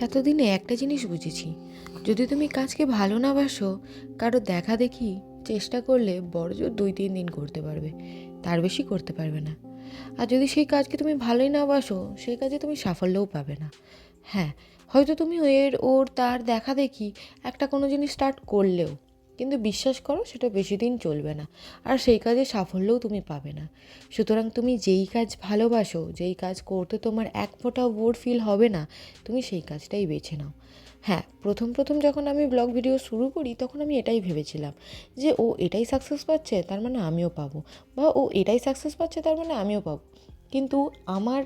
এতদিনে একটা জিনিস বুঝেছি। যদি তুমি কাজকে ভালো না বাসো, কারও দেখা দেখি চেষ্টা করলে বড়জোর দুই তিন দিন করতে পারবে, তার বেশি করতে পারবে না। আর যদি সেই কাজকে তুমি ভালোই না বাসো, সেই কাজে তুমি সাফল্যও পাবে না। হ্যাঁ হয়তো তুমি এর, ওর, তার দেখা দেখি একটা কোনো জিনিস স্টার্ট করলেও কিন্তু বিশ্বাস করো, সেটা বেশি দিন চলবে না। আর সেই কাজে সাফল্যও তুমি পাবে না। সুতরাং তুমি যেই কাজ ভালোবাসো, যেই কাজ করতে তোমার এক ফোঁটাও বোর ফিল হবে না, তুমি সেই কাজটাই বেছে নাও। হ্যাঁ প্রথম প্রথম যখন আমি ব্লগ ভিডিও শুরু করি, তখন আমি এটাই ভেবেছিলাম যে, ও এটাই সাকসেস পাচ্ছে, তার মানে আমিও পাবো। বা ও এটাই সাকসেস পাচ্ছে, তার মানে আমিও পাবো। কিন্তু আমার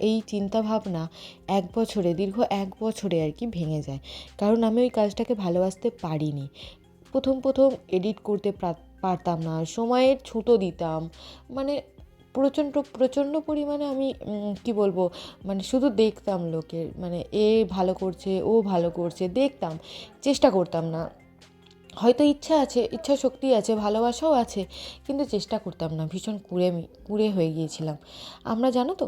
এই চিন্তা ভাবনা এক বছরে, দীর্ঘ এক বছরে আর কি ভেঙে যায়। কারণ আমি ওই কাজটাকে ভালোবাসতে পারিনি। প্রথম প্রথম এডিট করতে পারতাম না সময়ের ছুতো দিতাম। মানে প্রচণ্ড প্রচণ্ড পরিমাণে আমি কি বলব মানে শুধু দেখতাম লোকের মানে এ ভালো করছে, ও ভালো করছে, দেখতাম, চেষ্টা করতাম না। হয়তো ইচ্ছা আছে, ইচ্ছা শক্তি আছে, ভালোবাসাও আছে, কিন্তু চেষ্টা করতাম না, ভীষণ কুড়ে কুড়ে হয়ে গিয়েছিলাম। আমরা জানো তো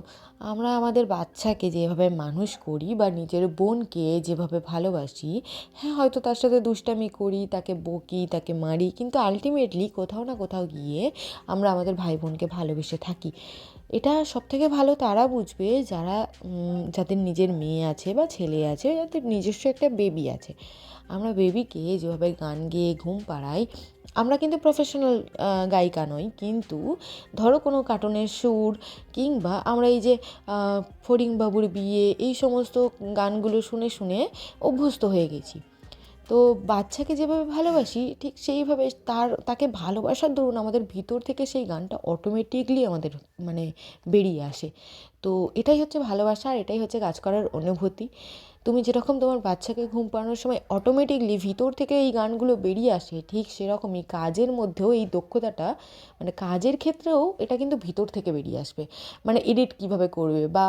আমরা আমাদের বাচ্চাকে যেভাবে মানুষ করি বা নিজের বোনকে যেভাবে ভালোবাসি হ্যাঁ হয়তো তার সাথে দুষ্টামি করি, তাকে বকি, তাকে মারি, কিন্তু আলটিমেটলি কোথাও না কোথাও গিয়ে আমরা আমাদের ভাই বোনকে ভালোবেসে থাকি। এটা সবথেকে ভালো তারা বুঝবে যারা যাদের নিজের মেয়ে আছে বা ছেলে আছে, যাদের নিজস্ব একটা বেবি আছে। আমরা বেবিকে যেভাবে গান গেয়ে ঘুম পাড়াই, আমরা কিন্তু প্রফেশনাল গায়িকা নই, কিন্তু ধরো কোনো কার্টুনের সুর কিংবা আমরা এই যে ফড়িংবাবুর বিয়ে এই সমস্ত গানগুলো শুনে শুনে অভ্যস্ত হয়ে গেছি। তো বাচ্চাকে যেভাবে ভালোবাসি, ঠিক সেইভাবে তার, তাকে ভালোবাসার দরুন আমাদের ভিতর থেকে সেই গানটা অটোমেটিকলি আমাদের মানে বেরিয়ে আসে। তো এটাই হচ্ছে ভালোবাসা আর এটাই হচ্ছে কাজ করার অনুভূতি। তুমি যেরকম তোমার বাচ্চাকে ঘুম পাড়ানোর সময় অটোমেটিকলি ভিতর থেকে এই গানগুলো বেরিয়ে আসে, ঠিক সেরকমই কাজের মধ্যেও এই দক্ষতাটা মানে কাজের ক্ষেত্রেও এটা কিন্তু ভিতর থেকে বেরিয়ে আসবে। মানে এডিট কীভাবে করবে বা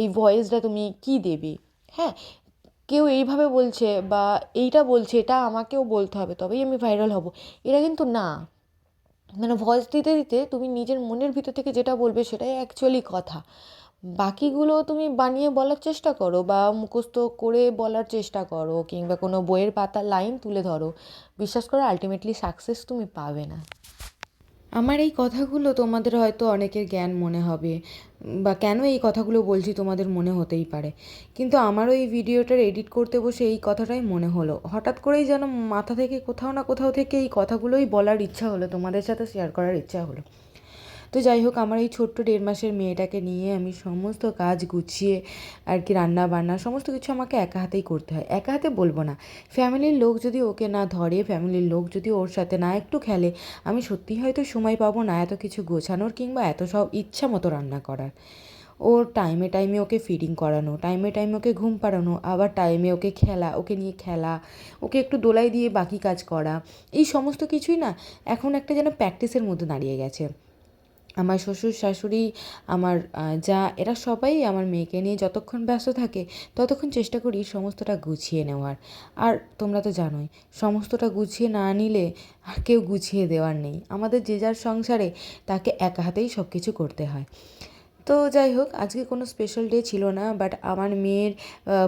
এই ভয়েসটা তুমি কি দেবে? হ্যাঁ কেউ এইভাবে বলছে বা এইটা বলছে, এটা আমাকেও বলতে হবে, তবেই আমি ভাইরাল হব। এটা কিন্তু না। মানে ভয়েস দিতে দিতে তুমি নিজের মনের ভিতর থেকে যেটা বলবে সেটাই অ্যাকচুয়ালি কথা। বাকিগুলো তুমি বানিয়ে বলার চেষ্টা করো বা মুখস্থ করে বলার চেষ্টা করো, কিংবা কোনো বইয়ের পাতার লাইন তুলে ধরো। বিশ্বাস করো আলটিমেটলি সাকসেস তুমি পাবে না। আমার এই কথাগুলো তোমাদের হয়তো অনেকের জ্ঞান মনে হবে, বা কেন এই কথাগুলো বলছি তোমাদের মনে হতেই পারে। কিন্তু আমারও এই ভিডিওটার এডিট করতে বসে এই কথাটাই মনে হলো। হঠাৎ করেই যেন মাথা থেকে কোথাও না কোথাও থেকে এই কথাগুলোই বলার ইচ্ছা হলো, তোমাদের সাথে শেয়ার করার ইচ্ছা হলো। তো যাই হোক, আমার এই ছোট্ট দেড় মাসের মেয়েটাকে নিয়ে আমি সমস্ত কাজ গুছিয়ে আর কি রান্না বান্না সমস্ত কিছু আমাকে একা হাতেই করতে হয়। একা হাতে বলব না। ফ্যামিলির লোক যদি ওকে না ধরে, ফ্যামিলির লোক যদি ওর সাথে না একটু খেলে, আমি সত্যিই হয়তো সময় পাবো না এত কিছু গোছানোর কিংবা এত সব ইচ্ছা মতো রান্না করার। ওর টাইমে টাইমে ওকে ফিডিং করানো টাইমে টাইমে ওকে ঘুম পাড়ানো, আবার টাইমে ওকে খেলা, ওকে নিয়ে খেলা, ওকে একটু দোলাই দিয়ে বাকি কাজ করা, এই সমস্ত কিছুই না এখন একটা যেন প্র্যাকটিসের মধ্যে দাঁড়িয়ে গেছে। আমার শ্বশুর, শাশুড়ি, আমার যা, এরা সবাই আমার মেয়েকে নিয়ে যতক্ষণ ব্যস্ত থাকে, ততক্ষণ চেষ্টা করি সমস্তটা গুছিয়ে নেওয়ার। আর তোমরা তো জানোই, সমস্তটা গুছিয়ে না নিলে আর কেউ গুছিয়ে দেওয়ার নেই। আমাদের যে যার সংসারে তাকে একা হাতেই সব কিছু করতে হয়। তো যাই হোক, আজকে কোনো স্পেশাল ডে ছিল না বাট আমার মেয়ের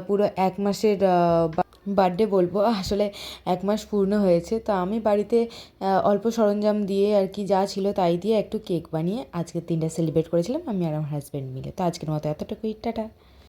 পুরো এক মাসের বার্থডে বলব। আসলে এক মাস পূর্ণ হয়েছে, তো আমি বাড়িতে অল্প সরঞ্জাম দিয়ে আর কি যা ছিল তাই দিয়ে একটু কেক বানিয়ে আজকের দিনটা সেলিব্রেট করেছিলাম আমি আর আমার হাজব্যান্ড মিলে। তো আজকের মতো এতটুকুই, টাটা।